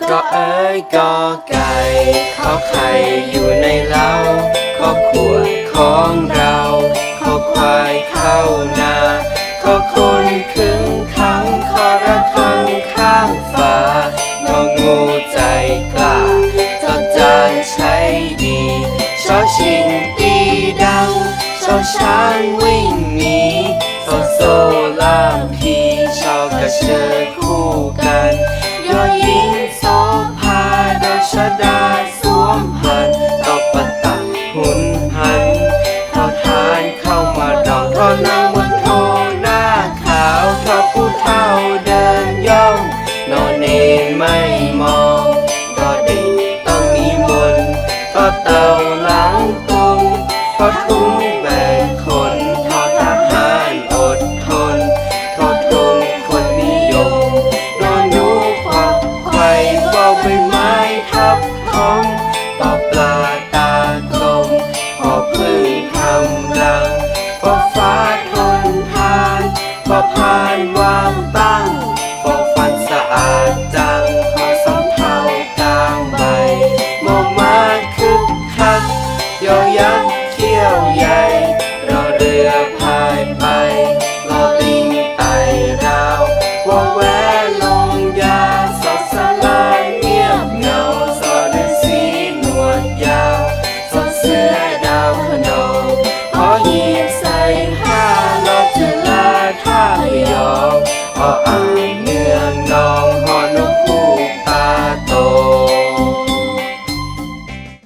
ก็เอ้ยก็ไก่ขอไข่อยู่ในเล้าขอขวดของเราขอควายเข้านาขอคนขึงขังขอระคังข้างฟ้างองูใจกล้าจอจานใช้ดีชอชิงตีดังชอช้างวิ่งหนีชอโซล่ามพีชอกระเชอคู่กัน ก็ทุงแบกคนทอทหารอดทนทอทงคนนิยมนอนหนูควักไข่เบาใบไม้ทับท้องปอปลาตากลมพอพึ่งทำรังพอฟ้าทนทานพอพานวางตั้ง uh, uh.